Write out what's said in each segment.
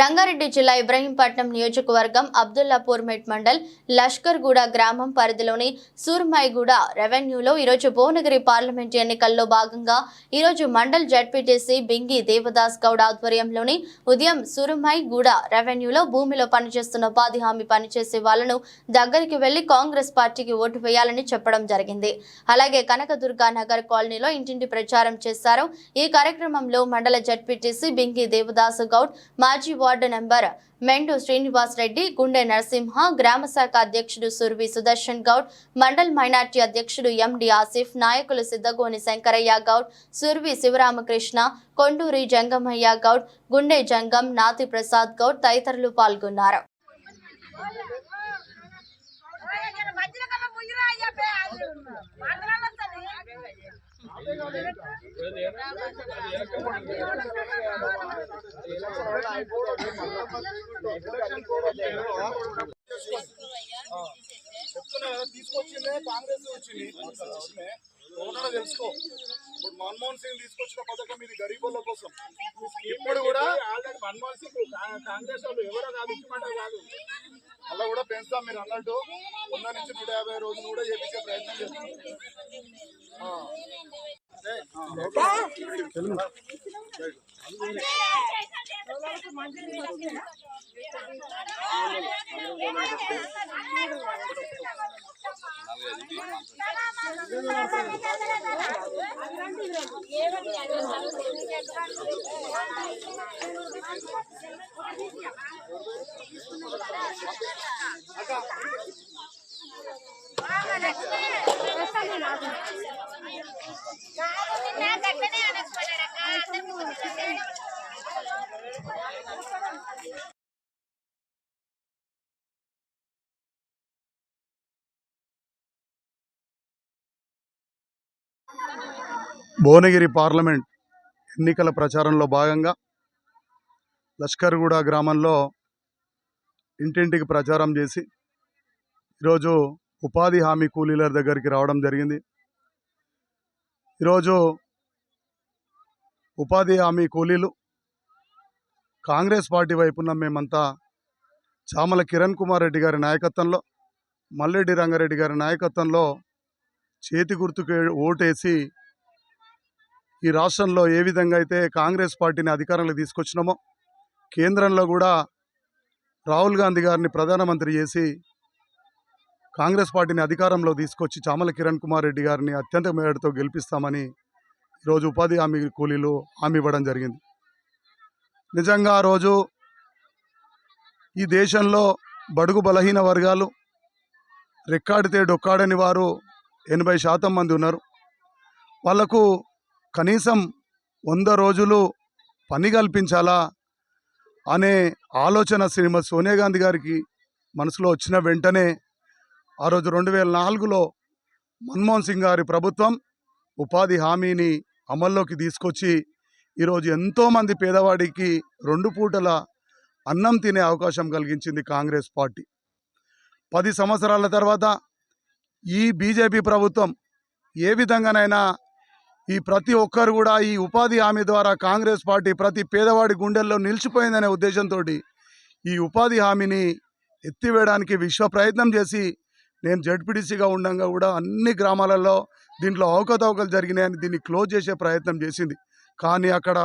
రంగారెడ్డి జిల్లా ఇబ్రహీంపట్నం నియోజకవర్గం అబ్దుల్లాపూర్ మెట్ మండల్ లష్కర్గూడ గ్రామం పరిధిలోని సూర్మాయిగూడ రెవెన్యూలో ఈరోజు భువనగిరి పార్లమెంట్ ఎన్నికల్లో భాగంగా ఈరోజు మండల్ జడ్పీటీసీ బింగి దేవదాస్ గౌడ్ ఆధ్వర్యంలోని ఉదయం సూర్మాయిగూడ రెవెన్యూలో భూమిలో పనిచేస్తున్న ఉపాధి హామీ పనిచేసే వాళ్ళను దగ్గరికి వెళ్ళి కాంగ్రెస్ పార్టీకి ఓటు వేయాలని చెప్పడం జరిగింది. అలాగే కనకదుర్గా నగర్ కాలనీలో ఇంటింటి ప్రచారం చేశారు. ఈ కార్యక్రమంలో మండల జడ్పీటీసీ బింగి దేవదాస్ గౌడ్ మాజీ వార్డు నెంబర్ మెండు శ్రీనివాస్ రెడ్డి గుండె నరసింహ గ్రామ శాఖ అధ్యక్షుడు సుర్వి సుదర్శన్ గౌడ్ మండల్ మైనార్టీ అధ్యక్షుడు ఎండి ఆసిఫ్ నాయకులు సిద్ధగోని శంకరయ్య గౌడ్ సుర్వి శివరామకృష్ణ కొండూరి జంగమయ్య గౌడ్ గుండె జంగం నాతి ప్రసాద్ గౌడ్ తదితరులు పాల్గొన్నారు. మధ్యలో కన్నా ముయ్యరా అయ్యా పే అది చెప్తున్నా కదా తీసుకొచ్చిందే కాంగ్రెస్ వచ్చింది ఓనర్ తెలుసుకో ఇప్పుడు మన్మోహన్ సింగ్ తీసుకొచ్చిన పథకం ఇది గరీబుల కోసం ఇప్పుడు కూడా ఆల్రెడీ మన్మోహన్ సింగ్ కాంగ్రెస్ వాళ్ళు ఎవరో కాదు ఇచ్చిమంటారు కాదు అలా కూడా పెంచుతాం మీరు అన్నట్టు వంద నుంచి నూట యాభై రోజులు కూడా చేపించే ప్రయత్నం చేస్తాం ఏమని అదే, ఆ, గట్లనే అనకపోయాడక్క అందరూ భువనగిరి పార్లమెంట్ ఎన్నికల ప్రచారంలో భాగంగా లష్కర్గూడ గ్రామంలో ఇంటింటికి ప్రచారం చేసి ఈరోజు ఉపాధి హామీ కూలీల దగ్గరికి రావడం జరిగింది. ఈరోజు ఉపాధి హామీ కూలీలు కాంగ్రెస్ పార్టీ వైపున మేమంతా చామల కిరణ్ కుమార్ రెడ్డి గారి నాయకత్వంలో మల్లెడ్డి రంగారెడ్డి గారి నాయకత్వంలో చేతి గుర్తుకు ఓటేసి ఈ రాష్ట్రంలో ఏ విధంగా అయితే కాంగ్రెస్ పార్టీని అధికారంలోకి తీసుకొచ్చినామో కేంద్రంలో కూడా రాహుల్ గాంధీ గారిని ప్రధానమంత్రి చేసి కాంగ్రెస్ పార్టీని అధికారంలో తీసుకొచ్చి చామల కిరణ్ కుమార్ రెడ్డి గారిని అత్యంత మేడతో గెలిపిస్తామని ఈరోజు ఉపాధి హామీ కూలీలు హామీ ఇవ్వడం జరిగింది. నిజంగా ఆ రోజు ఈ దేశంలో బడుగు బలహీన వర్గాలు రెక్కాడితే డొక్కాడని వారు ఎనభై శాతం మంది ఉన్నారు. వాళ్ళకు కనీసం వంద రోజులు పని కల్పించాలా అనే ఆలోచన శ్రీమతి సోనియా గాంధీ గారికి మనసులో వచ్చిన వెంటనే ఆ రోజు రెండు వేల నాలుగులో మన్మోహన్ సింగ్ గారి ప్రభుత్వం ఉపాధి హామీని అమల్లోకి తీసుకొచ్చి ఈరోజు ఎంతోమంది పేదవాడికి రెండు పూటల అన్నం తినే అవకాశం కలిగించింది కాంగ్రెస్ పార్టీ. పది సంవత్సరాల తర్వాత ఈ బీజేపీ ప్రభుత్వం ఏ విధంగానైనా ఈ ప్రతి ఒక్కరు కూడా ఈ ఉపాధి హామీ ద్వారా కాంగ్రెస్ పార్టీ ప్రతి పేదవాడి గుండెల్లో నిలిచిపోయిందనే ఉద్దేశంతో ఈ ఉపాధి హామీని ఎత్తివేయడానికి విశ్వ ప్రయత్నం చేసి నేను జడ్పీటీసీగా ఉండగా కూడా అన్ని గ్రామాలలో దీంట్లో అవకతవకలు జరిగినాయని దీన్ని క్లోజ్ చేసే ప్రయత్నం చేసింది. కానీ అక్కడ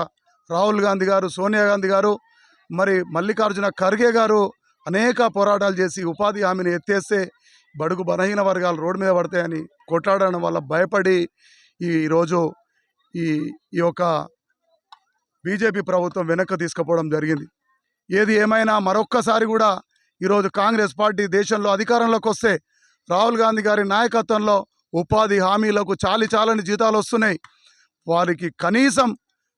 రాహుల్ గాంధీ గారు సోనియా గాంధీ గారు మరి మల్లికార్జున ఖర్గే గారు అనేక పోరాటాలు చేసి ఉపాధి హామీని ఎత్తేస్తే బడుగు బలహీన వర్గాలు రోడ్డు మీద పడతాయని కొట్లాడడం వల్ల భయపడి ఈరోజు ఈ ఈ యొక్క బీజేపీ ప్రభుత్వం వెనక్కి తీసుకుపోవడం జరిగింది. ఏది ఏమైనా మరొక్కసారి కూడా ఈరోజు కాంగ్రెస్ పార్టీ దేశంలో అధికారంలోకి వస్తే రాహుల్ గాంధీ గారి నాయకత్వంలో ఉపాధి హామీలకు చాలి చాలని జీతాలు వస్తున్నాయి. వారికి కనీసం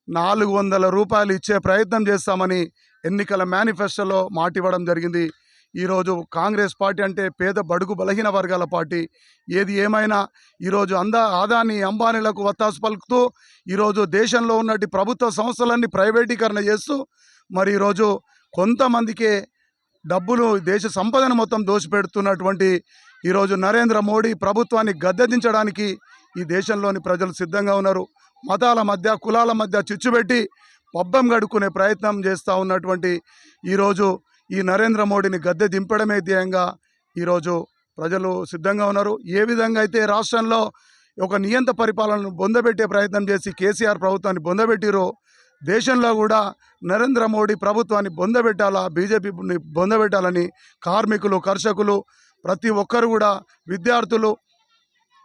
నాలుగు వందల రూపాయలు ఇచ్చే ప్రయత్నం చేస్తామని ఎన్నికల మేనిఫెస్టోలో మాటివ్వడం జరిగింది. ఈరోజు కాంగ్రెస్ పార్టీ అంటే పేద బడుగు బలహీన వర్గాల పార్టీ. ఏది ఏమైనా ఈరోజు అందా ఆదాని అంబానీలకు వత్తాసు పలుకుతూ ఈరోజు దేశంలో ఉన్నటి ప్రభుత్వ సంస్థలన్నీ ప్రైవేటీకరణ చేస్తూ మరి ఈరోజు కొంతమందికే డబ్బులు దేశ సంపదను మొత్తం దోసిపెడుతున్నటువంటి ఈరోజు నరేంద్ర మోడీ ప్రభుత్వాన్ని గద్దెదించడానికి ఈ దేశంలోని ప్రజలు సిద్ధంగా ఉన్నారు. మతాల మధ్య కులాల మధ్య చిచ్చుపెట్టి పబ్బం గడుక్కునే ప్రయత్నం చేస్తూ ఉన్నటువంటి ఈరోజు ఈ నరేంద్ర మోడీని గద్దె దింపడమే ధ్యేయంగా ఈరోజు ప్రజలు సిద్ధంగా ఉన్నారు. ఏ విధంగా అయితే రాష్ట్రంలో ఒక నియంత పరిపాలనను బొందబెట్టే ప్రయత్నం చేసి కేసీఆర్ ప్రభుత్వాన్ని బొందబెట్టిరో దేశంలో కూడా నరేంద్ర మోడీ ప్రభుత్వాన్ని బొందబెట్టాలా బీజేపీని బొందబెట్టాలని కార్మికులు కర్షకులు ప్రతి ఒక్కరు కూడా విద్యార్థులు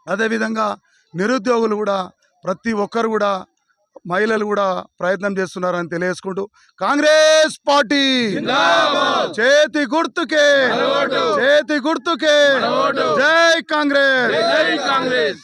అదేవిధంగా నిరుద్యోగులు కూడా ప్రతి ఒక్కరు కూడా మహిళలు కూడా ప్రయత్నం చేస్తున్నారని తెలియజేసుకుంటూ కాంగ్రెస్ పార్టీ చేతి గుర్తుకే చేతి గుర్తుకే! జై కాంగ్రెస్!